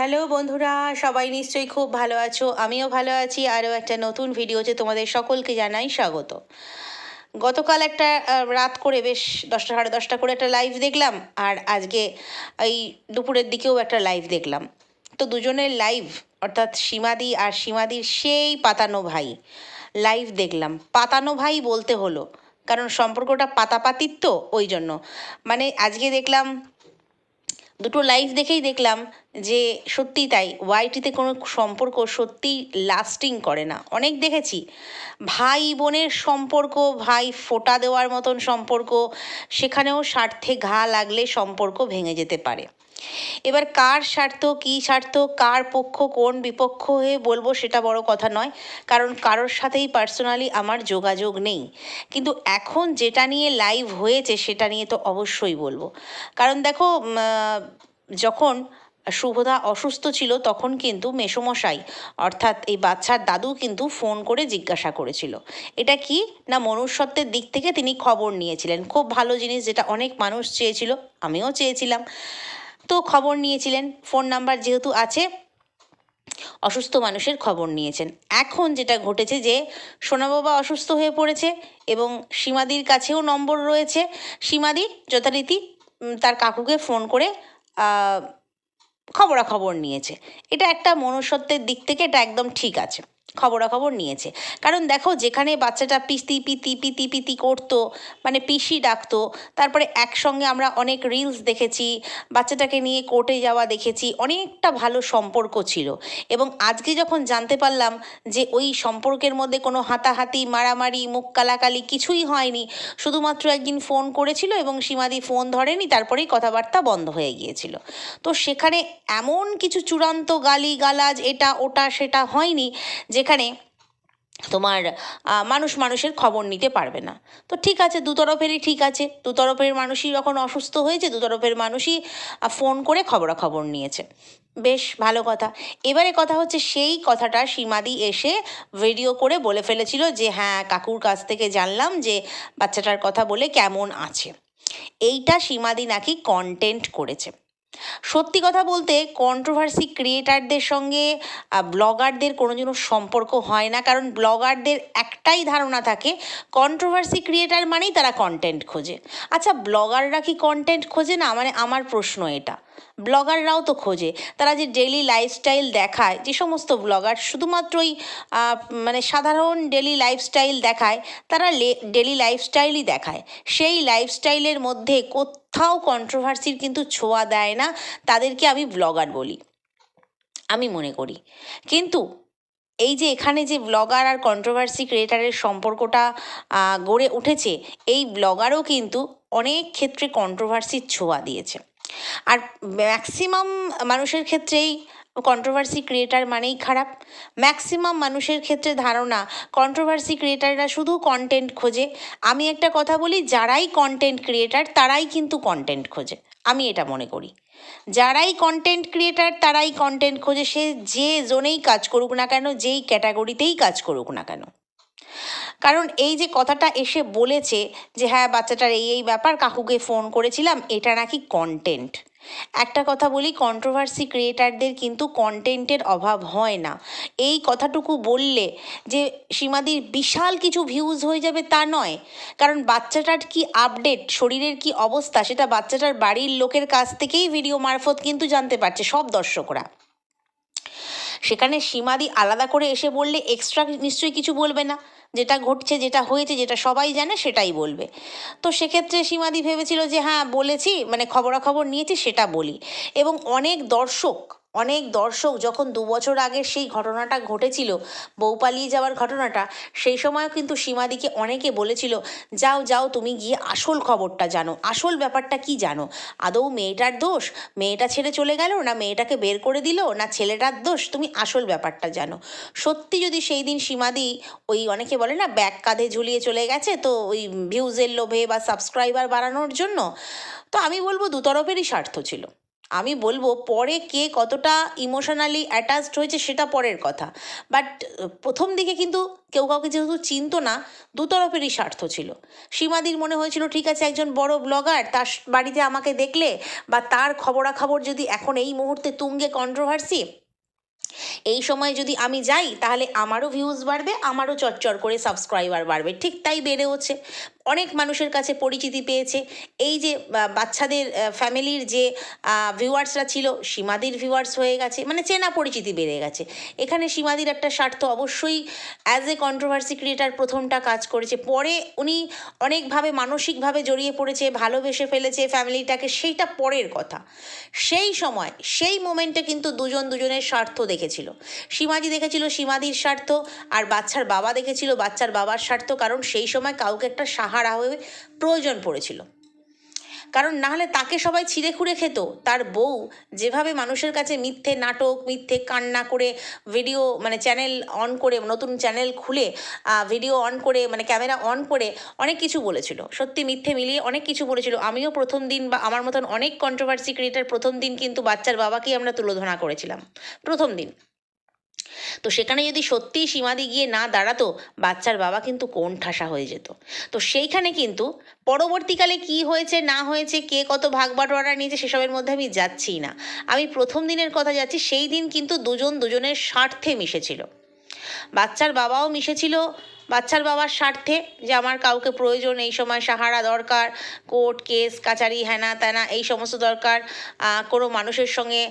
Hello বন্ধুরা, সবাই নিশ্চয়ই খুব ভালো আছো, আমিও ভালো আছি, আরও একটা নতুন ভিডিওতে তোমাদের সকলকে জানাই স্বাগত। গতকাল একটা রাত করে বেশ দশটা, সাড়ে দশটা করে একটা লাইভ দেখলাম, আর আজকে এই দুপুরের দিকেও একটা লাইভ দেখলাম। তো দুজনের লাইভ অর্থাৎ সীমাদি আর সীমাদির সেই পাতানো ভাই লাইভ দেখলাম। পাতানো ভাই বলতে হলো, কারণ সম্পর্কটা পাতাপাতির তো ওই জন্য। মানে আজকে দেখলাম দুটো লাইভ দেখেই দেখলাম যে সত্যি তাই। ওয়াইটিতে কোনো সম্পর্ক সত্যি লাস্টিং করে না। অনেক দেখেছি। ভাই বোনের সম্পর্ক, ভাই ফোটা দেওয়ার মতন সম্পর্ক, সেখানেও স্বার্থে ঘা লাগলে সম্পর্ক ভেঙে যেতে পারে। এবার কার স্বার্থ, কী স্বার্থ, কার পক্ষ, কোন বিপক্ষ হয়ে বলব সেটা বড় কথা নয়, কারণ কারোর সাথেই পার্সোনালি আমার যোগাযোগ নেই। কিন্তু এখন যেটা নিয়ে লাইভ হয়েছে সেটা নিয়ে তো অবশ্যই বলব। কারণ দেখো যখন শুভদা অসুস্থ ছিল তখন কিন্তু মেসমশাই, অর্থাৎ এই বাচ্চার দাদু কিন্তু ফোন করে জিজ্ঞাসা করেছিল। এটা কি না মনুষ্যত্বের দিক থেকে তিনি খবর নিয়েছিলেন? খুব ভালো জিনিস যেটা অনেক মানুষ চেয়েছিল, আমিও চেয়েছিলাম। তো খবর নিয়েছিলেন, ফোন নাম্বার যেহেতু আছে, অসুস্থ মানুষের খবর নিয়েছেন। এখন যেটা ঘটেছে যে, সোনা বাবা অসুস্থ হয়ে পড়েছে এবং সীমাদির কাছেও নম্বর রয়েছে। সীমাদি যথারীতি তার কাকুকে ফোন করে খবরাখবর নিয়েছে। এটা একটা মনুষ্যত্বের দিক থেকে এটা একদম ঠিক আছে। খবরাখবর নিয়েছে। কারণ দেখো, যেখানে বাচ্চাটা পিস্তি, পিতি পিতি পিতি করতো মানে পিসি ডাকতো, তারপরে একসঙ্গে আমরা অনেক রিলস দেখেছি, বাচ্চাটাকে নিয়ে কোর্টে যাওয়া দেখেছি, অনেকটা ভালো সম্পর্ক ছিল। এবং আজকে যখন জানতে পারলাম যে ওই সম্পর্কের মধ্যে কোনো হাতাহাতি, মারামারি, মুখ কালাকালি কিছুই হয়নি, শুধুমাত্র একদিন ফোন করেছিল এবং সীমাদি ফোন ধরেনি, তারপরেই কথাবার্তা বন্ধ হয়ে গিয়েছিল। তো সেখানে এমন কিছু চূড়ান্ত গালি গালাজ এটা, ওটা, সেটা হয়নি যেখানে তোমার মানুষ মানুষের খবর নিতে পারবে না। তো ঠিক আছে, দু তরফেরই ঠিক আছে। দু তরফের মানুষই যখন অসুস্থ হয়েছে, দু তরফের মানুষই ফোন করে খবরাখবর নিয়েছে। বেশ, ভালো কথা। এবারে কথা হচ্ছে সেই কথাটা সীমাদি এসে ভিডিও করে বলে ফেলেছিল যে হ্যাঁ কাকুর কাছ থেকে জানলাম যে, বাচ্চাটার কথা বলে কেমন আছে। এইটা সীমাদি নাকি কন্টেন্ট করেছে। সত্যি কথা বলতে কন্ট্রোভার্সি ক্রিয়েটারদের সঙ্গে ব্লগারদের কোনো যেন সম্পর্ক হয় না। কারণ ব্লগারদের একটাই ধারণা থাকে কন্ট্রোভার্সি ক্রিয়েটার মানেই তারা কন্টেন্ট খোঁজে। আচ্ছা ব্লগাররা কি কন্টেন্ট খোঁজে না? মানে আমার প্রশ্ন এটা। ব্লগাররাও তো খোঁজে। তারা যে ডেলি লাইফস্টাইল দেখায়, যে সমস্ত ব্লগার শুধুমাত্রই মানে সাধারণ ডেলি লাইফস্টাইল দেখায়, তারা ডেলি লাইফস্টাইলই দেখায়। সেই লাইফস্টাইলের মধ্যে কোথাও কন্ট্রোভার্সির কিন্তু ছোঁয়া দেয় না। তাদেরকে আমি ব্লগার বলি। আমি মনে করি। কিন্তু এই যে এখানে যে ব্লগার আর কন্ট্রোভার্সি ক্রিয়েটারের সম্পর্কটা গড়ে উঠেছে, এই ব্লগারও কিন্তু অনেক ক্ষেত্রে কন্ট্রোভার্সির ছোঁয়া দিয়েছে। আর ম্যাক্সিমাম মানুষের ক্ষেত্রেই কন্ট্রোভার্সি ক্রিয়েটার মানেই খারাপ। ম্যাক্সিমাম মানুষের ক্ষেত্রে ধারণা কন্ট্রোভার্সি ক্রিয়েটাররা শুধু কন্টেন্ট খোঁজে। আমি একটা কথা বলি, যারাই কন্টেন্ট ক্রিয়েটার তারাই কিন্তু কন্টেন্ট খোঁজে। আমি এটা মনে করি। যারাই কন্টেন্ট ক্রিয়েটার তারাই কন্টেন্ট খোঁজে। সে যে জোনেই কাজ করুক না কেন, যেই ক্যাটাগরিতেই কাজ করুক না কেন। কারণ এই যে কথাটা এসে বলেছে যে হ্যাঁ বাচ্চাটার এই এই ব্যাপার, কাকুকে ফোন করেছিলাম, এটা নাকি কন্টেন্ট একটা কথা বলি কন্ট্রোভার্সি ক্রিয়েটারদের কিন্তু কন্টেন্টের অভাব হয় না। এই কথাটুকু বললে যে সীমাদির বিশাল কিছু ভিউজ হয়ে যাবে তা নয়। কারণ বাচ্চাটার কি আপডেট শরীরের কি অবস্থা, সেটা বাচ্চাটার বাড়ির লোকের কাছ থেকেই ভিডিও মারফত কিন্তু জানতে পারছে সব দর্শকরা। সেখানে সীমাদি আলাদা করে এসে বললে এক্সট্রা নিশ্চয়ই কিছু বলবে না। যেটা ঘটছে, যেটা হয়েছে, যেটা সবাই জানে সেটাই বলবে। তো সেক্ষেত্রে সীমাদি ভেবেছিল যে হ্যাঁ বলেছি মানে খবরাখবর নিয়েছি, সেটা বলি। এবং অনেক দর্শক অনেক দর্শক যখন দু বছর আগে সেই ঘটনাটা ঘটেছিল, বউ পালিয়ে যাওয়ার ঘটনাটা, সেই সময়ও কিন্তু সীমাদিকে অনেকে বলেছিল, যাও যাও, তুমি গিয়ে আসল খবরটা জানো। আসল ব্যাপারটা কি জানো? আদৌ মেয়েটার দোষ? মেয়েটা ছেড়ে চলে গেল না মেয়েটাকে বের করে দিল? না ছেলেটার দোষ? তুমি আসল ব্যাপারটা জানো। সত্যি যদি সেই দিন সীমাদি ওই অনেকে বলে না, ব্যাগ কাঁধে ঝুলিয়ে চলে গেছে তো ওই ভিউজের লোভে বা সাবস্ক্রাইবার বাড়ানোর জন্য? তো আমি বলব দু তরফেরই স্বার্থ ছিল। আমি বলব, পরে কে কতটা ইমোশনালি অ্যাটাচড হয়েছে সেটা পরের কথা। বাট প্রথম দিকে কিন্তু কেউ কাউকে যেহেতু চিনতো না দুতরফেরই স্বার্থ ছিল। সীমাদির মনে হয়েছিল, ঠিক আছে, একজন বড় ব্লগার তার বাড়িতে আমাকে দেখলে বা তার খবরাখবর যদি এখন এই মুহূর্তে তুঙ্গে কন্ট্রোভার্সি এই সময় যদি আমি যাই, তাহলে আমারও ভিউজ বাড়বে, আমারও চটচর করে সাবস্ক্রাইবার বাড়বে। ঠিক তাই বেড়েওছে। অনেক মানুষের কাছে পরিচিতি পেয়েছে। এই যে বাচ্চাদের ফ্যামিলির যে ভিউয়ার্সরা ছিল, সীমাদির ভিউয়ার্স হয়ে গেছে মানে চেনা পরিচিতি বেড়ে গেছে। এখানে সীমাদির একটা স্বার্থ অবশ্যই অ্যাজ এ কন্ট্রোভার্সি ক্রিয়েটার প্রথমটা কাজ করেছে। পরে উনি অনেকভাবে মানসিকভাবে জড়িয়ে পড়েছে, ভালোবেসে ফেলেছে ফ্যামিলিটাকে, সেইটা পরের কথা। সেই সময়, সেই মোমেন্টে কিন্তু দুজন দুজনের স্বার্থ দেখেছিল। সীমাদি দেখেছিল সীমাদির স্বার্থ, আর বাচ্চার বাবা দেখেছিল বাচ্চার বাবার স্বার্থ, কারণ সেই সময় কাউকে একটা সাহারা হয়ে প্রয়োজন পড়েছিল। কারণ নাহলে তাকে সবাই ছিঁড়ে খুঁড়ে খেত। তার বউ যেভাবে মানুষের কাছে মিথ্যে নাটক, মিথ্যে কান্না করে ভিডিও মানে চ্যানেল অন করে, নতুন চ্যানেল খুলে ভিডিও অন করে মানে ক্যামেরা অন করে অনেক কিছু বলেছিল। সত্যি মিথ্যে মিলিয়ে অনেক কিছু বলেছিল। আমিও প্রথম দিন বা আমার মতন অনেক কন্ট্রোভার্সি ক্রিয়েটার প্রথম দিন কিন্তু বাচ্চার বাবাকেই আমরা তুলোধনা করেছিলাম। প্রথম দিন। তো সেখানে যদি সত্যিই সীমাদি গিয়ে না দাঁড়াতো, বাচ্চার বাবা কিন্তু কোন ঠাসা হয়ে যেত। তো সেইখানে কিন্তু পরবর্তীকালে কি হয়েছে, না হয়েছে, কে কত ভাগ বাটোয়ারা নিয়েছে সেসবের মধ্যে আমি যাচ্ছি না। আমি প্রথম দিনের কথা যাচ্ছি, সেই দিন কিন্তু দুজন দুজনের স্বার্থে মিশেছিল। বাচ্চার বাবাও মিশেছিল বাচ্চার বাবার স্বার্থে যে আমার কাউকে প্রয়োজন, এই সময় সাহারা দরকার, কোর্ট কেস, কাচারি হ্যানা ত্যানা এই সমস্ত দরকার কোনো মানুষের সঙ্গে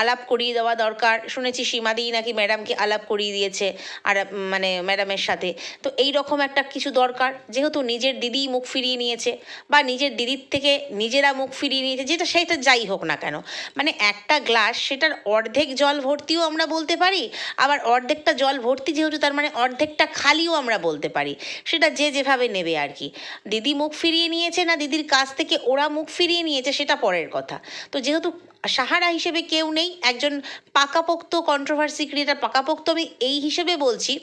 আলাপ করিয়ে দেওয়া দরকার। শুনেছি সীমাদি নাকি ম্যাডামকে আলাপ করিয়ে দিয়েছে, আর মানে ম্যাডামের সাথে। তো এই রকম একটা কিছু দরকার, যেহেতু নিজের দিদি মুখ ফিরিয়ে নিয়েছে, বা নিজের দিদির থেকে নিজেরা মুখ ফিরিয়ে নিয়েছে, যেটা সেটা যাই হোক না কেন মানে একটা গ্লাস সেটার অর্ধেক জল ভর্তিও আমরা বলতে পারি, আবার অর্ধেকটা জল ভর্তি যেহেতু তার মানে অর্ধেকটা খালিও আমরা বলতে পারি। সেটা যে যেভাবে নেবে আর কি। দিদি মুখ ফিরিয়ে নিয়েছে না দিদির কাছ থেকে ওরা মুখ ফিরিয়ে নিয়েছে সেটা পরের কথা। তো যেহেতু সাহারা হিসেবে কেউ নেই, একজন পাকাপোক্ত কন্ট্রোভার্সি ক্রিয়েটার পাকাপোক্ত আমি এই হিসেবে বলছি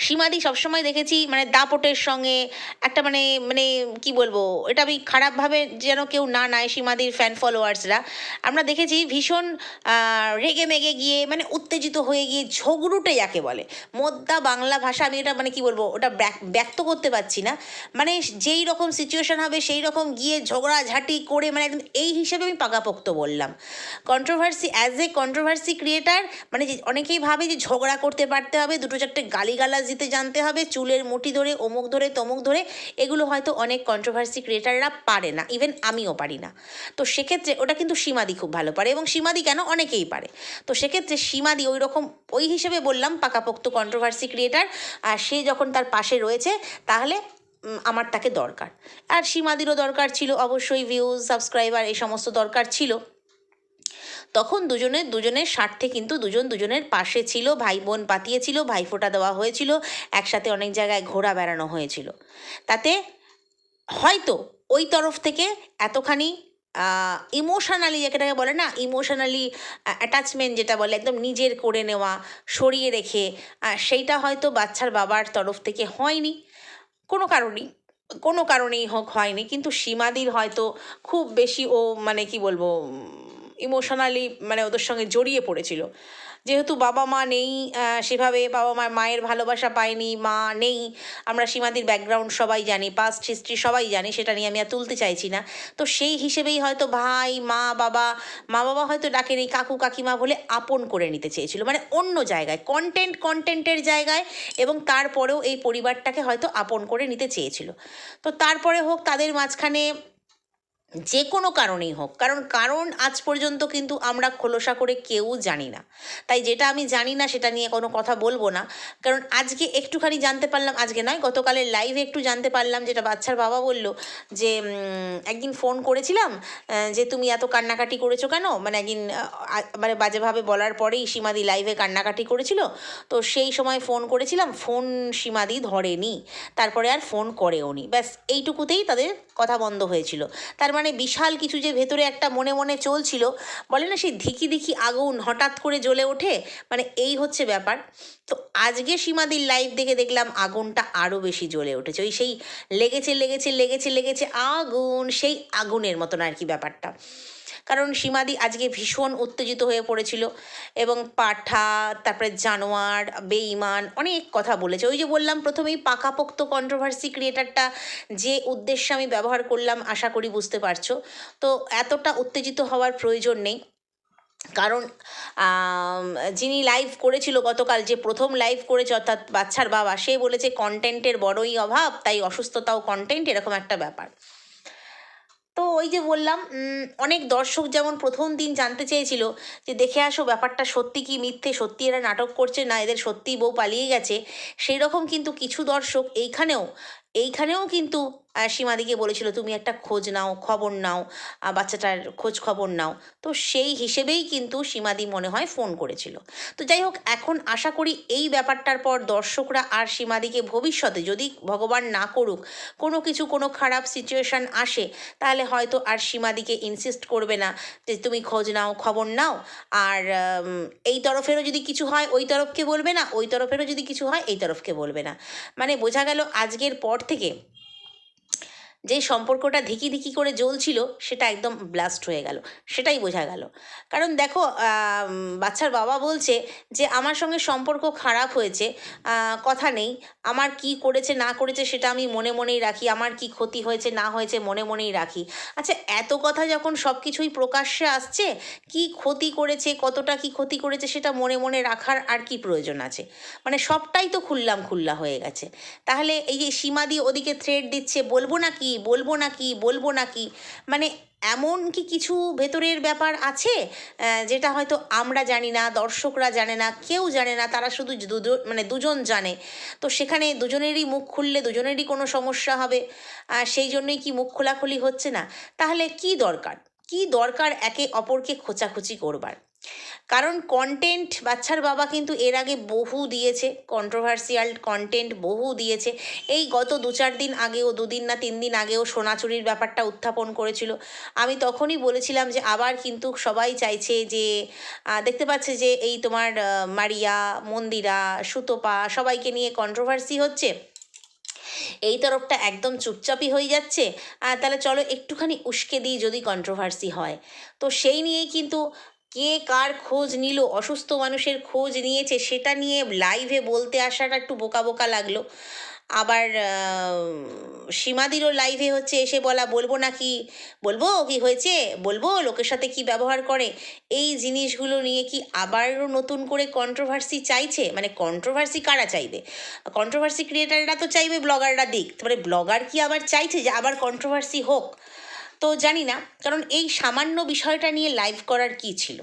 সীমাদি সবসময় দেখেছি মানে দাপটের সঙ্গে, একটা মানে মানে কি বলব, এটা আমি খারাপভাবে যেন কেউ না নেয় সীমাদির ফ্যান ফলোয়ার্সরা আমরা দেখেছি ভীষণ রেগে মেগে গিয়ে মানে উত্তেজিত হয়ে গিয়ে ঝগড়ুটে যাকে বলে। মোদ্দা বাংলা ভাষা, আমি এটা মানে কি বলব, ওটা ব্যক- ব্যক্ত করতে পারছি না। মানে যেই রকম সিচুয়েশন হবে, সেই রকম গিয়ে ঝগড়াঝাটি করে মানে একদম এই হিসেবে আমি পাকাপোক্ত বললাম। Controversy as a controversy creator মানে অনেকেই ভাবে যে, ঝগড়া করতে পারতে হবে, দুটো চারটে গালিগালাজ দিতে জানতে হবে। চুলের মুঠি ধরে, অমুক ধরে, তমুক ধরে, এগুলো হয়তো অনেক কন্ট্রোভার্সি ক্রিয়েটাররা পারে না। ইভেন আমিও পারি না। তো সেক্ষেত্রে ওটা কিন্তু সীমাদি খুব ভালো পারে এবং সীমাদি কেন? অনেকেই পারে। তো সেক্ষেত্রে সীমাদি ওই রকম, ওই হিসেবে বললাম, পাকাপোক্ত কন্ট্রোভার্সি ক্রিয়েটার আর সে যখন তার পাশে রয়েছে, তাহলে আমার তাকে দরকার। আর সীমাদিরও দরকার ছিল, অবশ্যই ভিউজ সাবস্ক্রাইবার এই সমস্ত দরকার ছিল। তখন দুজনের দুজনের স্বার্থে কিন্তু দুজন দুজনের পাশে ছিল ভাই বোন পাতিয়েছিল, ভাইফোঁটা দেওয়া হয়েছিল, একসাথে অনেক জায়গায় ঘোরা বেড়ানো হয়েছিল। তাতে হয়তো ওই তরফ থেকে এতখানি ইমোশনালি যেটাকে বলে না ইমোশনালি অ্যাটাচমেন্ট যেটা বলে, একদম নিজের করে নেওয়া, সরিয়ে রেখে সেইটা হয়তো বাচ্চার বাবার তরফ থেকে হয়নি। কোনো কারণেই কোনো কারণেই হোক হয়নি, কিন্তু সীমাদির হয়তো খুব বেশি ও মানে কি বলব ইমোশনালি মানে ওদের সঙ্গে জড়িয়ে পড়েছিল। যেহেতু বাবা মা নেই সেভাবে বাবা মা মায়ের ভালোবাসা পায়নি, মা নেই, আমরা সীমাদির ব্যাকগ্রাউন্ড সবাই জানি পাস্ট হিস্ট্রি সবাই জানি, সেটা নিয়ে আমি আর তুলতে চাইছি না। তো সেই হিসেবেই হয়তো ভাই, মা, বাবা মা, বাবা হয়তো ডাকেনি, কাকু, কাকিমা বলে আপন করে নিতে চেয়েছিল। মানে অন্য জায়গায় কন্টেন্ট কন্টেন্টের জায়গায়, এবং তারপরেও এই পরিবারটাকে হয়তো আপন করে নিতে চেয়েছিল। তো তারপরে হোক, তাদের মাঝখানে যে কোনো কারণেই হোক, কারণ কারণ আজ পর্যন্ত কিন্তু আমরা খোলসা করে কেউ জানি না। তাই যেটা আমি জানি না সেটা নিয়ে কোনো কথা বলব না। কারণ আজকে একটুখানি জানতে পারলাম, আজকে নয়, গতকালের লাইভে একটু জানতে পারলাম যেটা বাচ্চার বাবা বলল যে একদিন ফোন করেছিলাম যে তুমি এত কান্নাকাটি করেছ কেন? মানে একদিন মানে বাজেভাবে বলার পরেই সীমাদি লাইভে কান্নাকাটি করেছিল। তো সেই সময় ফোন করেছিলাম ফোন সীমাদি ধরেনি, তারপরে আর ফোন করেও নি ব্যাস, এইটুকুতেই তাদের কথা বন্ধ হয়েছিল। তার মানে বিশাল কিছু যে ভেতরে একটা মনে মনে চলছিল, বলে না সেই ধিকি ধিকি আগুন হঠাৎ করে জ্বলে ওঠে? মানে এই হচ্ছে ব্যাপার। তো আজকে সীমাদির লাইভ দেখে দেখলাম আগুনটা আরও বেশি জ্বলে উঠেছে। ওই সেই লেগেছে লেগেছে লেগেছে লেগেছে আগুন, সেই আগুনের মতন আর কি ব্যাপারটা। কারণ সীমাদি আজকে ভীষণ উত্তেজিত হয়ে পড়েছিল এবং পাঠা, তারপরে জানোয়ার, বেঈমান অনেক কথা বলেছে। ওই যে বললাম, প্রথমেই পাকাপোক্ত কন্ট্রোভার্সি ক্রিয়েটারটা যে উদ্দেশ্যে আমি ব্যবহার করলাম, আশা করি বুঝতে পারছ। তো এতটা উত্তেজিত হওয়ার প্রয়োজন নেই। কারণ যিনি লাইভ করেছিল গতকাল, যে প্রথম লাইভ করেছে, অর্থাৎ বাচ্চার বাবা, সে বলেছে কন্টেন্টের বড়ই অভাব, তাই অসুস্থতাও কন্টেন্ট এরকম একটা ব্যাপার। তো ওই যে বললাম অনেক দর্শক যেমন প্রথম দিন জানতে চেয়েছিল যে দেখে আসো ব্যাপারটা সত্যি কি মিথ্যে, সত্যি এরা নাটক করছে না, এদের সত্যি বউ পালিয়ে গেছে। সেই রকম কিন্তু কিছু দর্শক এইখানেও এইখানেও কিন্তু সীমাদিকে বলেছিল, তুমি একটা খোঁজ নাও, খবর নাও বাচ্চাটার খোঁজ খবর নাও। তো সেই হিসেবেই কিন্তু সীমাদি মনে হয় ফোন করেছিল। তো যাই হোক, এখন আশা করি এই ব্যাপারটার পর দর্শকরা আর সীমাদিকে ভবিষ্যতে যদি ভগবান না করুক, কোনো কিছু, কোনো খারাপ সিচুয়েশান আসে, তাহলে হয়তো আর সীমাদিকে ইনসিস্ট করবে না যে, তুমি খোঁজ নাও, খবর নাও। আর এই তরফেরও যদি কিছু হয়, ওই তরফকে বলবে না, ওই তরফেরও যদি কিছু হয়, এই তরফকে বলবে না। মানে বোঝা গেল, আজকের পর থেকে যে সম্পর্কটা ধিকি ধিকি করে জ্বলছিল, সেটা একদম ব্লাস্ট হয়ে গেল। সেটাই বোঝা গেল। কারণ দেখো বাচ্চার বাবা বলছে যে, আমার সঙ্গে সম্পর্ক খারাপ হয়েছে কথা নেই। আমার কি করেছে, না করেছে, সেটা আমি মনে মনেই রাখি। আমার কি ক্ষতি হয়েছে, না হয়েছে, মনে মনেই রাখি। আচ্ছা এত কথা যখন সব কিছুই প্রকাশ্যে আসছে, কি ক্ষতি করেছে, কতটা কি ক্ষতি করেছে, সেটা মনে মনে রাখার আর কি প্রয়োজন আছে? মানে সবটাই তো খুললাম খুল্লা হয়ে গেছে। তাহলে এই যে সীমাদি ওদিকে থ্রেড দিচ্ছে, বলব না কি বলব না কি, বলব না কি? মানে এমন কি কিছু ভেতরের ব্যাপার আছে যেটা হয়তো আমরা জানি না, দর্শকরা জানে না, কেউ জানে না, তারা শুধু দুজন মানে দুজন জানে। তো সেখানে দুজনেরই মুখ খুললে দুজনেরই কোনো সমস্যা হবে সেই জন্যই কি মুখ খোলাখুলি হচ্ছে না? তাহলে কি দরকার? কি দরকার একে অপরকে খোঁচাখুচি করবার? কারণ কন্টেন্ট বাচ্চার বাবা কিন্তু এর আগে বহু দিয়েছে কন্ট্রোভার্সিয়াল কন্টেন্ট বহু দিয়েছে। এই গত দু চার দিন আগেও, দুদিন না তিন দিন আগেও সোনাচুরির ব্যাপারটা উত্থাপন করেছিল। আমি তখনই বলেছিলাম যে আবার কিন্তু সবাই চাইছে যে দেখতে পাচ্ছে যে এই তোমার মারিয়া, মন্দিরা, সুতোপা সবাইকে নিয়ে কন্ট্রোভার্সি হচ্ছে। এই তরফটা একদম চুপচাপই হয়ে যাচ্ছে। তাহলে চলো একটুখানি উস্কে দিই যদি কন্ট্রোভার্সি হয়। তো সেই নিয়েই কিন্তু কে কার খোঁজ নিল? অসুস্থ মানুষের খোঁজ নিয়েছে, সেটা নিয়ে লাইভে বলতে আসাটা একটু বোকা বোকা লাগল। আবার সীমাদিরও লাইভে হচ্ছে এসে বলা, বলব না কি বলব কি হয়েছে? বলব লোকের সাথে কি ব্যবহার করে? এই জিনিসগুলো নিয়ে কি আবারও নতুন করে কন্ট্রোভার্সি চাইছে? মানে কন্ট্রোভার্সি কারা চাইবে? কন্ট্রোভার্সি ক্রিয়েটাররা তো চাইবে ব্লগাররা দিক। তারপরে ব্লগার কি আবার চাইছে যে আবার কন্ট্রোভার্সি হোক? তো জানি না, কারণ এই সামান্য বিষয়টা নিয়ে লাইভ করার কি ছিল?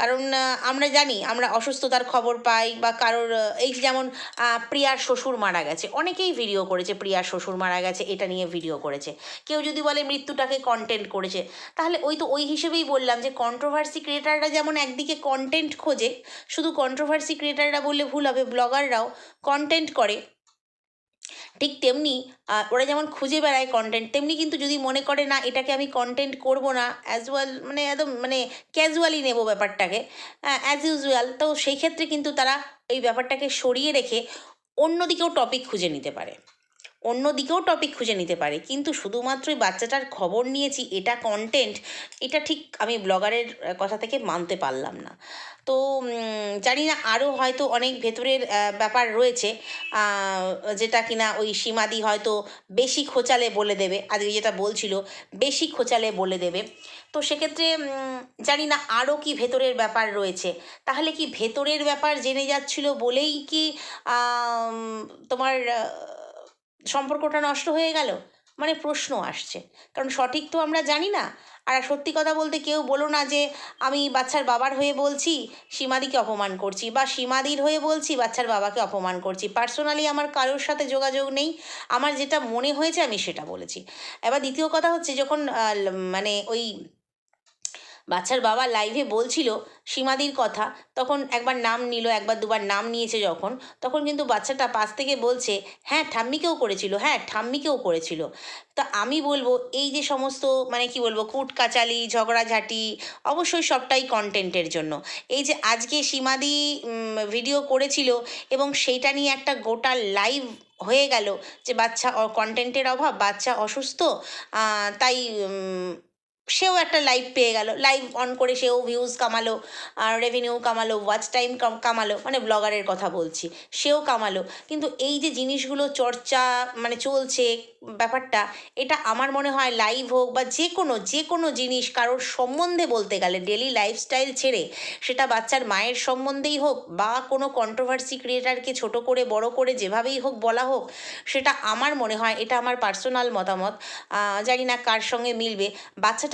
কারণ আমরা জানি, আমরা অসুস্থতার খবর পাই বা কারোর এই যেমন প্রিয়ার শ্বশুর মারা গেছে, অনেকেই ভিডিও করেছে, প্রিয়ার শ্বশুর মারা গেছে, এটা নিয়ে ভিডিও করেছে। কেউ যদি বলে মৃত্যুটাকে কন্টেন্ট করেছে, তাহলে ওই তো ওই হিসেবেই বললাম যে কন্ট্রোভার্সি ক্রিয়েটাররা যেমন একদিকে কন্টেন্ট খোঁজে, শুধু কন্ট্রোভার্সি ক্রিয়েটাররা বললে ভুল হবে ব্লগাররাও কন্টেন্ট করে ঠিক তেমনি ওরা যেমন খুঁজে বেড়ায় কন্টেন্ট তেমনি কিন্তু যদি মনে করে না, এটাকে আমি কন্টেন্ট করব না অ্যাজ ওয়েল মানে একদম মানে ক্যাজুয়ালি নেব ব্যাপারটাকে অ্যাজ ইউজুয়াল তো সেই ক্ষেত্রে কিন্তু তারা এই ব্যাপারটাকে সরিয়ে রেখে অন্যদিকেও টপিক খুঁজে নিতে পারে। অন্যদিকেও টপিক খুঁজে নিতে পারে। কিন্তু শুধুমাত্রই বাচ্চাটার খবর নিয়েছি, এটা কন্টেন্ট এটা ঠিক আমি ব্লগারের কথা থেকে মানতে পারলাম না। তো জানি না আরও হয়তো অনেক ভেতরের ব্যাপার রয়েছে যেটা কিনা ওই সীমাদি হয়তো বেশি খোঁচালে বলে দেবে। আজকে যেটা বলছিল, বেশি খোঁচালে বলে দেবে। তো সেক্ষেত্রে জানি না আরও কি ভেতরের ব্যাপার রয়েছে। তাহলে কি ভেতরের ব্যাপার জেনে যাচ্ছিল বলেই কি তোমার সম্পর্কটা নষ্ট হয়ে গেল? মানে প্রশ্ন আসছে। কারণ সঠিক তো আমরা জানি না। আর সত্যি কথা বলতে কেউ বলো না যে, আমি বাচ্চার বাবার হয়ে বলছি, সীমাদিকে অপমান করছি বা সীমাদির হয়ে বলছি, বাচ্চার বাবাকে অপমান করছি। পার্সোনালি আমার কারোর সাথে যোগাযোগ নেই। আমার যেটা মনে হয়েছে আমি সেটা বলেছি। এবার দ্বিতীয় কথা হচ্ছে যখন মানে ওই বাচ্চার বাবা লাইভে বলছিল সীমাদির কথা, তখন একবার নাম নিল, একবার দুবার নাম নিয়েছে যখন, তখন কিন্তু বাচ্চাটা পাশ থেকে বলছে হ্যাঁ ঠাম্মিকেও করেছিল হ্যাঁ ঠাম্মিকেও করেছিল। তা আমি বলব, এই যে সমস্ত মানে কি বলব কুট কাচালি ঝগড়াঝাটি, অবশ্যই সবটাই কন্টেন্টের জন্য। এই যে আজকে সীমাদি ভিডিও করেছিল এবং সেইটা নিয়ে একটা গোটা লাইভ হয়ে গেল যে বাচ্চা কন্টেন্টের অভাব, বাচ্চা অসুস্থ তাই সেও একটা লাইভ পেয়ে গেল। লাইভ অন করে সেও ভিউজ কামালো, আর রেভিনিউ কামালো ওয়াচ টাইম কামালো মানে ব্লগারের কথা বলছি, সেও কামালো। কিন্তু এই যে জিনিসগুলো চর্চা মানে চলছে ব্যাপারটা, এটা আমার মনে হয় লাইভ হোক বা যে কোনো যে কোনো জিনিস কারোর সম্বন্ধে বলতে গেলে ডেলি লাইফস্টাইল ছেড়ে, সেটা বাচ্চার মায়ের সম্বন্ধেই হোক বা কোনো কন্ট্রোভার্সি ক্রিয়েটারকে ছোট করে, বড় করে যেভাবেই হোক বলা হোক, সেটা আমার মনে হয়, এটা আমার পার্সোনাল মতামত। জানি না কার সঙ্গে মিলবে।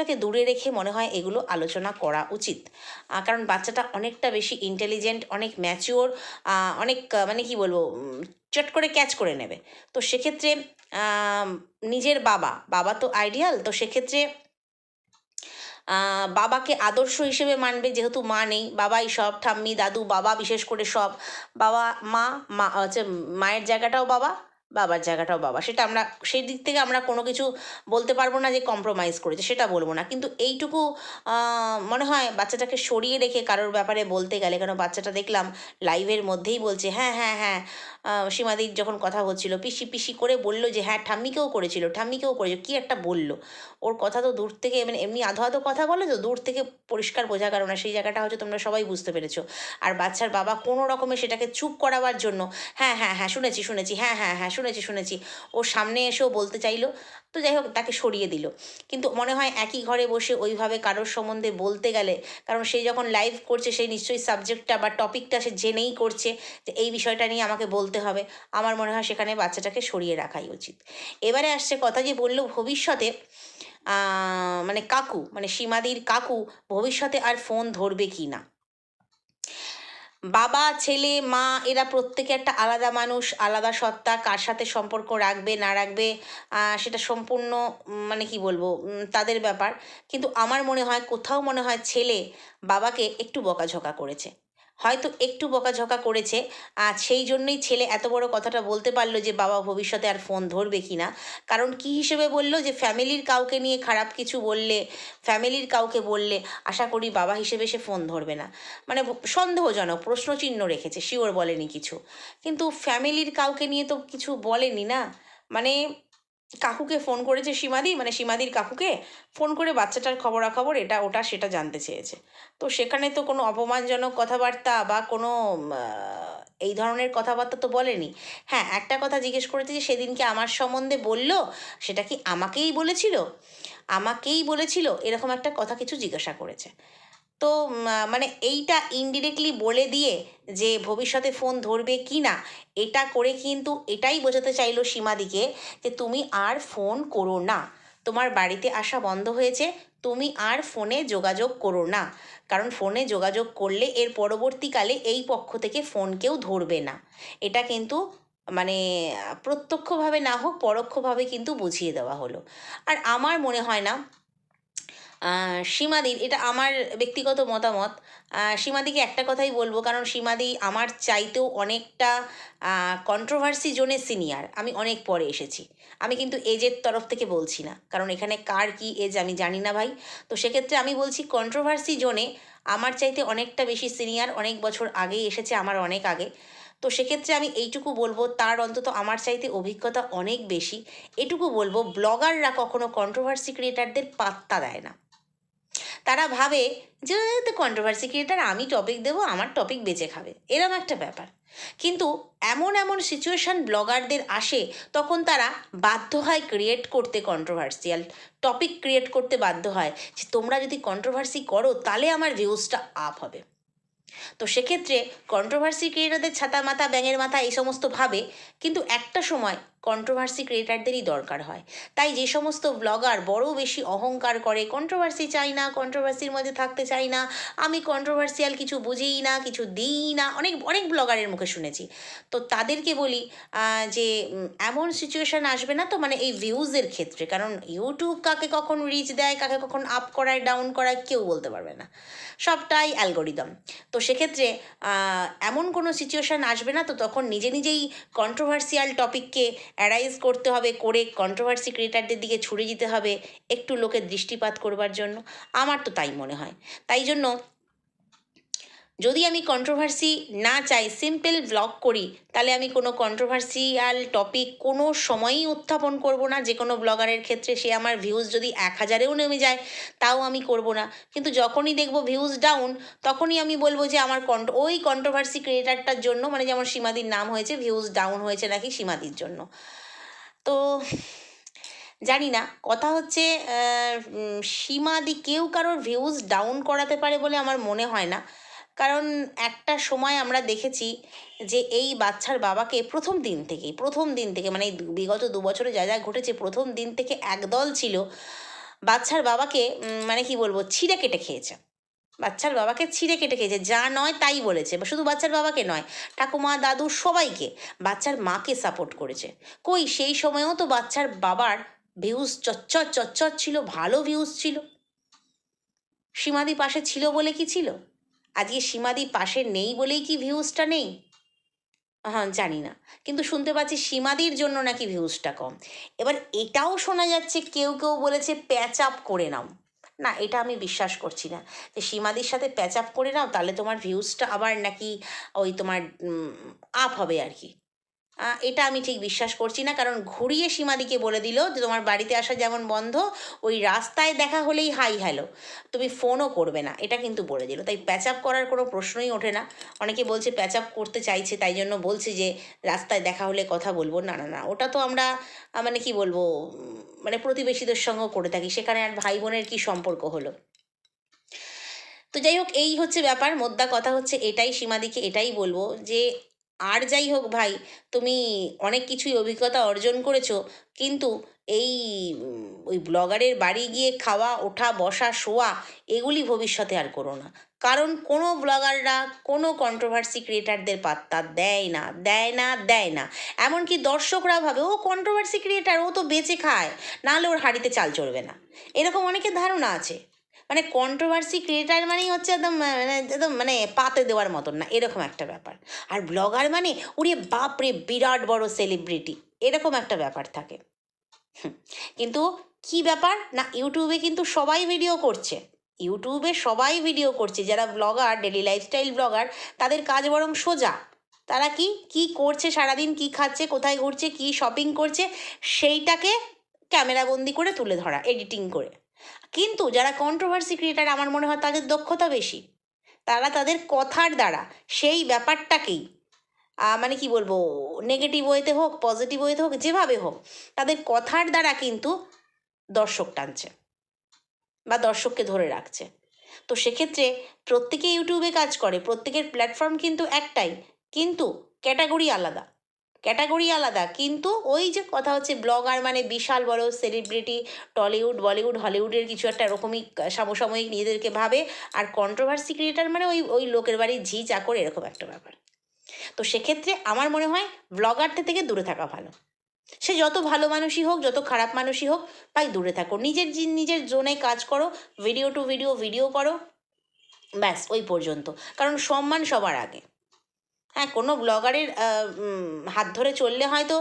বাচ্চাটাকে দূরে রেখে মনে হয় এগুলো আলোচনা করা উচিত। কারণ বাচ্চাটা অনেকটা বেশি ইন্টেলিজেন্ট অনেক ম্যাচিওর অনেক মানে কি বলব চট করে ক্যাচ করে নেবে। তো সেক্ষেত্রে নিজের বাবা বাবা তো আইডিয়াল তো সেক্ষেত্রে বাবাকে আদর্শ হিসেবে মানবে, যেহেতু মা নেই, বাবাই সব, ঠাম্মি, দাদু, বাবা বিশেষ করে সব, বাবা, মা মা হচ্ছে মায়ের জায়গাটাও বাবা বাবার জায়গাটাও বাবা। সেটা আমরা, সেই দিক থেকে আমরা কোনো কিছু বলতে পারব না যে কম্প্রোমাইজ করেছে, সেটা বলব না। কিন্তু এইটুকু মনে হয় বাচ্চাটাকে সরিয়ে রেখে কারোর ব্যাপারে বলতে গেলে, কেন বাচ্চাটা দেখলাম লাইভের মধ্যেই বলছে হ্যাঁ হ্যাঁ হ্যাঁ। সীমাদির যখন কথা হচ্ছিল, পিসি পিসি করে বলল যে হ্যাঁ ঠাম্মিকেও করেছিল ঠাম্মিকেও করেছিল। কী একটা বলল। ওর কথা তো দূর থেকে মানে এমনি আধো আধো কথা বলে তো দূর থেকে পরিষ্কার বোঝা কারণ সেই জায়গাটা হচ্ছে তোমরা সবাই বুঝতে পেরেছ। আর বাচ্চার বাবা কোনো রকমে সেটাকে চুপ করাবার জন্য হ্যাঁ হ্যাঁ হ্যাঁ শুনেছি শুনেছি। হ্যাঁ হ্যাঁ হ্যাঁ শুনেছি শুনেছি। ওর সামনে এসেও বলতে চাইলো। তো যাই হোক, তাকে সরিয়ে দিল। কিন্তু মনে হয় একই ঘরে বসে ওইভাবে কারোর সম্বন্ধে বলতে গেলে, কারণ সে যখন লাইভ করছে সেই নিশ্চয়ই সাবজেক্টটা বা টপিকটা সে জেনেই করছে যে এই বিষয়টা নিয়ে আমাকে বলতে হবে। আমার মনে হয় সেখানে বাচ্চাটাকে সরিয়ে রাখাই উচিত। এবারে আসছে কথা যে বলল, ভবিষ্যতে মানে কাকু মানে সীমাদির কাকু ভবিষ্যতে আর ফোন ধরবে কি না? বাবা, ছেলে, মা, এরা প্রত্যেকে একটা আলাদা মানুষ, আলাদা সত্তা, কার সাথে সম্পর্ক রাখবে, না রাখবে সেটা সম্পূর্ণ মানে কি বলব তাদের ব্যাপার। কিন্তু আমার মনে হয়, কোথাও মনে হয় ছেলে বাবাকে একটু বকাঝকা করেছে। হয়তো একটু বকাঝকা করেছে। আর সেই জন্যই ছেলে এত বড় কথাটা বলতে পারল যে, বাবা, ভবিষ্যতে আর ফোন ধরবে কি না? কারণ কি হিসেবে বলল যে ফ্যামিলির কাউকে নিয়ে খারাপ কিছু বললে ফ্যামিলির কাউকে বললে, আশা করি বাবা হিসেবে সে ফোন ধরবে না। মানে সন্দেহজনক, প্রশ্নচিহ্ন রেখেছে শিওর বলেনি কিছু। কিন্তু ফ্যামিলির কাউকে নিয়ে তো কিছু বলেনি না? মানে কাকুকে ফোন করেছে সীমাদি মানে সীমাদির কাকুকে ফোন করে বাচ্চাটার খবরাখবর এটা, ওটা, সেটা জানতে চেয়েছে। তো সেখানে তো কোনো অপমানজনক কথাবার্তা বা কোনো এই ধরনের কথাবার্তা তো বলেনি। হ্যাঁ একটা কথা জিজ্ঞেস করেছে যে সেদিনকে আমার সম্বন্ধে বলল, সেটা কি আমাকেই বলেছিল? আমাকেই বলেছিল, এরকম একটা কথা কিছু জিজ্ঞাসা করেছে। তো মানে এইটা ইনডিরেক্টলি বলে দিয়ে যে ভবিষ্যতে ফোন ধরবে কি না, এটা করে কিন্তু এটাই বোঝাতে চাইলো সীমাদিকে যে তুমি আর ফোন করো না। তোমার বাড়িতে আসা বন্ধ হয়েছে, তুমি আর ফোনে যোগাযোগ করো না। কারণ ফোনে যোগাযোগ করলে এর পরবর্তীকালে এই পক্ষ থেকে ফোন কেউ ধরবে না। এটা কিন্তু মানে প্রত্যক্ষভাবে না হোক, পরোক্ষভাবে কিন্তু বুঝিয়ে দেওয়া হলো। আর আমার মনে হয় না সীমাদির এটা আমার ব্যক্তিগত মতামত। সীমাদিকে একটা কথাই বলব, কারণ সীমাদি আমার চাইতেও অনেকটা কন্ট্রোভার্সি জোনে সিনিয়র আমি অনেক পরে এসেছি। আমি কিন্তু এজের তরফ থেকে বলছি না, কারণ এখানে কার কি এজ আমি জানি না ভাই। তো সেক্ষেত্রে আমি বলছি কন্ট্রোভার্সি জোনে আমার চাইতে অনেকটা বেশি সিনিয়র অনেক বছর আগেই এসেছে, আমার অনেক আগে। তো সেক্ষেত্রে আমি এইটুকু বলব, তার অন্তত আমার চাইতে অভিজ্ঞতা অনেক বেশি। এটুকু বলব ব্লগাররা কখনো কন্ট্রোভার্সি ক্রিয়েটারদের পাত্তা দেয় না। তারা ভাবে যে কন্ট্রোভার্সি ক্রিয়েটার আমি টপিক দেবো, আমার টপিক বেঁচে খাবে। এরম একটা ব্যাপার। কিন্তু এমন এমন সিচুয়েশন ব্লগারদের আসে, তখন তারা বাধ্য হয় ক্রিয়েট করতে কন্ট্রোভার্সিয়াল টপিক ক্রিয়েট করতে বাধ্য হয় যে, তোমরা যদি কন্ট্রোভার্সি করো, তাহলে আমার ভিউজটা আপ হবে। তো সেক্ষেত্রে কন্ট্রোভার্সি ক্রিয়েটারদের ছাতা মাথা, ব্যাঙের মাথা এই সমস্ত ভাবে, কিন্তু একটা সময় কন্ট্রোভার্সি ক্রিয়েটারদেরই দরকার হয়। তাই যে সমস্ত ব্লগার বড় বেশি অহংকার করে কন্ট্রোভার্সি চাই না কন্ট্রোভার্সির মধ্যে থাকতে চাই না, আমি কন্ট্রোভার্সিয়াল কিছু বুঝিই না, কিছু দিই না, অনেক অনেক ব্লগারের মুখে শুনেছি। তো তাদেরকে বলি যে এমন সিচুয়েশান আসবে না তো মানে এই ভিউজের ক্ষেত্রে, কারণ ইউটিউব কাকে কখন রিচ দেয়, কাকে কখন আপ করায় ডাউন করায়, কেউ বলতে পারবে না। সবটাই অ্যালগোরিদম তো সেক্ষেত্রে এমন কোনো সিচুয়েশান আসবে না তো তখন নিজে নিজেই কন্ট্রোভার্সিয়াল টপিককে অ্যারাইজ করতে হবে, করে কন্ট্রোভার্সি ক্রিয়েটারদের দিকে ছুড়ে যেতে হবে, একটু লোকের দৃষ্টিপাত করবার জন্য। আমার তো তাই মনে হয়। তাই জন্য যদি আমি কন্ট্রোভার্সি না চাই সিম্পল ব্লগ করি, তাহলে আমি কোনো কন্ট্রোভার্সিয়াল টপিক কোনো সময়ই উত্থাপন করব না। যে কোনো ব্লগারের ক্ষেত্রে সে আমার ভিউজ যদি এক হাজারেও নেমে যায়, তাও আমি করব না। কিন্তু যখনই দেখব ভিউজ ডাউন তখনই আমি বলব যে আমার কন্ট ওই কন্ট্রোভার্সি ক্রিয়েটারটার জন্য মানে যেমন সীমাদির নাম হয়েছে ভিউজ ডাউন হয়েছে নাকি সীমাদির জন্য। তো জানি না, কথা হচ্ছে সীমাদি কেউ কারোর ভিউজ ডাউন করাতে পারে বলে আমার মনে হয় না। কারণ একটা সময় আমরা দেখেছি যে এই বাচ্চার বাবাকে প্রথম দিন থেকেই, প্রথম দিন থেকে মানে বিগত দু বছরে যা যা ঘটেছে, প্রথম দিন থেকে একদল ছিল বাচ্চার বাবাকে মানে কি বলব, ছিঁড়ে কেটে খেয়েছে। বাচ্চার বাবাকে ছিঁড়ে কেটে খেয়েছে, যা নয় তাই বলেছে, বা শুধু বাচ্চার বাবাকে নয়, ঠাকুমা, দাদু সবাইকে বাচ্চার মাকে সাপোর্ট করেছে। কই, সেই সময়েও তো বাচ্চার বাবার ভিউজ চচ্চর চচ্চর ছিল, ভালো ভিউজ ছিল। সীমাদি পাশে ছিল বলে কি ছিল? আজকে সীমাদি পাশে নেই বলেই কি ভিউজটা নেই? হ্যাঁ জানি না। কিন্তু শুনতে পাচ্ছি সীমাদির জন্য নাকি ভিউজটা কম। এবার এটাও শোনা যাচ্ছে কেউ কেউ বলেছে প্যাচ আপ করে নাও। না, এটা আমি বিশ্বাস করছি না। যে সীমাদির সাথে প্যাচ আপ করে নাও, তাহলে তোমার ভিউজটা আবার নাকি ওই তোমার আপ হবে আর কি। এটা আমি ঠিক বিশ্বাস করছি না। কারণ ঘুরিয়ে সীমাদিকে বলে দিল যে, তোমার বাড়িতে আসা যেমন বন্ধ, ওই রাস্তায় দেখা হলেই হাই হ্যালো তুমি ফোনও করবে না। এটা কিন্তু বলে দিল। তাই প্যাচ আপ করার কোনো প্রশ্নই ওঠে না। অনেকে বলছে প্যাচ আপ করতে চাইছে, তাই জন্য বলছে যে, রাস্তায় দেখা হলে কথা বলব। না না না, ওটা তো আমরা মানে কি বলব মানে প্রতিবেশীদের সঙ্গেও করে থাকি। সেখানে আর ভাই বোনের কী সম্পর্ক হলো? তো যাই হোক, এই হচ্ছে ব্যাপার। মোদ্দা কথা হচ্ছে এটাই, সীমাদিকে এটাই বলব যে আর যাই হোক ভাই, তুমি অনেক কিছুই অভিজ্ঞতা অর্জন করেছ, কিন্তু এই ওই ব্লগারের বাড়ি গিয়ে খাওয়া, ওঠা, বসা, শোয়া, এগুলি ভবিষ্যতে আর করো না। কারণ কোনো ব্লগাররা, কোনো কন্ট্রোভার্সি ক্রিয়েটারদের পাত্তা দেয় না দেয় না দেয় না। এমনকি দর্শকরা ভাবে, ও কন্ট্রোভার্সি ক্রিয়েটার ও তো বেঁচে খায়। নাহলে ওর হাড়িতে চাল চড়বে না। এরকম অনেকের ধারণা আছে। মানে কন্ট্রোভার্সি ক্রিয়েটার মানেই হচ্ছে একদম মানে একদম মানে পাতে দেওয়ার মতন না, এরকম একটা ব্যাপার। আর ব্লগার মানে ওরে বাপরে বিরাট বড় সেলিব্রিটি এরকম একটা ব্যাপার থাকে। কিন্তু কি ব্যাপার? না, ইউটিউবে কিন্তু সবাই ভিডিও করছে। ইউটিউবে সবাই ভিডিও করছে, যারা ব্লগার ডেলি লাইফস্টাইল ব্লগার তাদের কাজ বরং সোজা। তারা কি কি করছে সারাদিন, কি খাচ্ছে, কোথায় ঘুরছে, কি শপিং করছে, সেইটাকে ক্যামেরাবন্দি করে তুলে ধরা এডিটিং করে। কিন্তু যারা কন্ট্রোভার্সি ক্রিয়েটার আমার মনে হয় তাদের দক্ষতা বেশি। তারা তাদের কথার দ্বারা সেই ব্যাপারটাকেই মানে কি বলব নেগেটিভ ওয়েতে হোক পজিটিভ ওয়েতে হোক, যেভাবে হোক, তাদের কথার দ্বারা কিন্তু দর্শক টানছে বা দর্শককে ধরে রাখছে। তো সেক্ষেত্রে প্রত্যেকে ইউটিউবে কাজ করে, প্রত্যেকের প্ল্যাটফর্ম কিন্তু একটাই, কিন্তু ক্যাটাগরি আলাদা। ক্যাটাগরি আলাদা, কিন্তু ওই যে কথা হচ্ছে ব্লগার মানে বিশাল বড় সেলিব্রিটি, টলিউড, বলিউড, হলিউডের কিছু একটা এরকমই সমসাময়িক নিজেদেরকে ভাবে, আর কন্ট্রোভার্সি ক্রিয়েটার মানে ওই ওই লোকের বাড়ি ঝি চাকর এরকম একটা ব্যাপার। তো সেক্ষেত্রে আমার মনে হয় ব্লগারদের থেকে দূরে থাকা ভালো। সে যত ভালো মানুষই হোক, যত খারাপ মানুষই হোক ভাই দূরে থাকো নিজের নিজের জোনে কাজ করো ভিডিও টু ভিডিও ভিডিও করো, ব্যাস, ওই পর্যন্ত। কারণ সম্মান সবার আগে। হ্যাঁ কোনো ব্লগারের হাত ধরে চললে হয়তো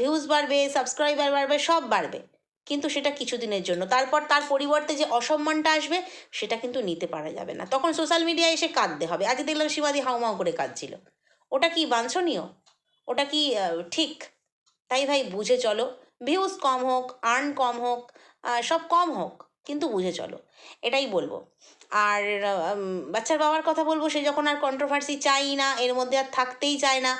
ভিউজ বাড়বে সাবস্ক্রাইবার বাড়বে, সব বাড়বে। কিন্তু সেটা কিছুদিনের জন্য। তারপর তার পরিবর্তে যে অসম্মানটা আসবে, সেটা কিন্তু নিতে পারা যাবে না। তখন সোশ্যাল মিডিয়ায় এসে কাঁদতে হবে। আজকে দেখলাম শিবাদি হাউমাউ করে কাঁদছিল। ওটা কি বাঞ্ছনীয়? ওটা কি ঠিক? তাই ভাই, বুঝে চলো। ভিউজ কম হোক আর্ন কম হোক সব কম হোক, কিন্তু বুঝে চলো। এটাই বলব। আর বাচ্চার বাবার কথা বলব, সে যখন আর কন্ট্রোভার্সি চাই না, এর মধ্যে আর থাকতেই চায় না।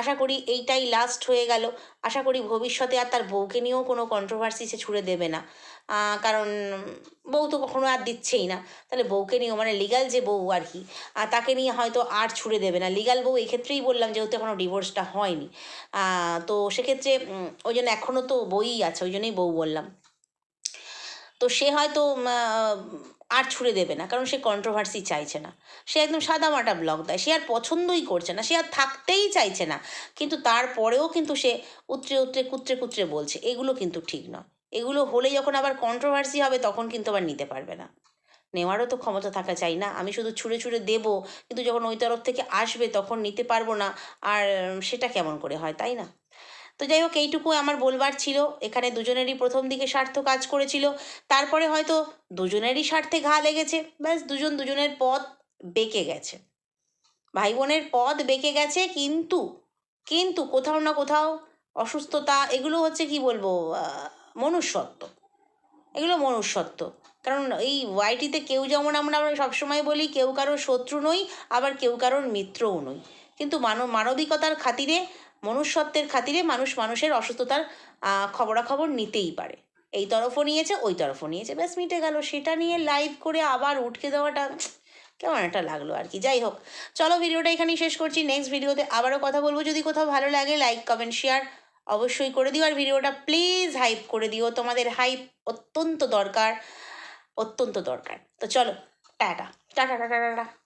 আশা করি এইটাই লাস্ট হয়ে গেল। আশা করি ভবিষ্যতে আর তার বউকে নিয়েও কোনো কন্ট্রোভার্সি সে ছুড়ে দেবে না। কারণ বউ তো কখনো আর দিচ্ছেই না। তাহলে বউকে নিয়েও মানে লিগাল যে বউ আর কি তাকে নিয়ে হয়তো আর ছুড়ে দেবে না। লিগাল বউ এক্ষেত্রেই বললাম, যেহেতু এখনও ডিভোর্সটা হয়নি। তো সেক্ষেত্রে ওই জন্য এখনও তো বই আছে, ওই জন্যই বউ বললাম। তো সে হয়তো আর ছুড়ে দেবে না, কারণ সে কন্ট্রোভার্সি চাইছে না। সে একদম সাদামাটা ব্লগ দেয়, সে আর পছন্দই করছে না, সে আর থাকতেই চাইছে না। কিন্তু তারপরেও কিন্তু সে উতরে উতরে কুত্রে কুতরে বলছে, এগুলো কিন্তু ঠিক নয়। এগুলো হলে যখন আবার কন্ট্রোভার্সি হবে, তখন কিন্তু আবার নিতে পারবে না। নেওয়ারও তো ক্ষমতা থাকা চাই না, আমি শুধু ছুঁড়ে ছুঁড়ে দেবো, কিন্তু যখন ওই তরফ থেকে আসবে, তখন নিতে পারব না, আর সেটা কেমন করে হয়, তাই না? তো যাই হোক, এইটুকু আমার বলবার ছিল। এখানে দুজনেরই প্রথম দিকে স্বার্থ কাজ করেছিল। তারপরে হয়তো দুজনেরই স্বার্থে ঘা লেগেছে। ব্যাস, দুজন দুজনের পথ বেঁকে গেছে। ভাই বোনের পথ বেঁকে গেছে, কিন্তু কিন্তু কোথাও না কোথাও অসুস্থতা, এগুলো হচ্ছে কি বলব মনুষ্যত্ব। এগুলো মনুষ্যত্ব। কারণ এই ওয়াইটিতে কেউ যেমন আমরা সবসময় বলি, কেউ কারোর শত্রু নই, আবার কেউ কারোর মিত্রও নই। কিন্তু মানব মানবিকতার খাতিরে মনুষ্যত্বের খাতিরে মানুষ মানুষের অসুস্থতার খবরাখবর নিতেই পারে। এই তরফও নিয়েছে, ওই তরফও নিয়েছে। ব্যাস, মিটে গেল। সেটা নিয়ে লাইভ করে আবার উঠকে দেওয়াটা, কেমন একটা লাগল আর কি। যাই হোক, চলো ভিডিওটা এখানেই শেষ করছি। নেক্সট ভিডিওতে আবারও কথা বলব। যদি কোথাও ভালো লাগে লাইক কমেন্ট শেয়ার অবশ্যই করে দিও। আর ভিডিওটা প্লিজ হাইপ করে দিও। তোমাদের হাইপ অত্যন্ত দরকার অত্যন্ত দরকার। তো চলো, টাটা। Tata tata tata.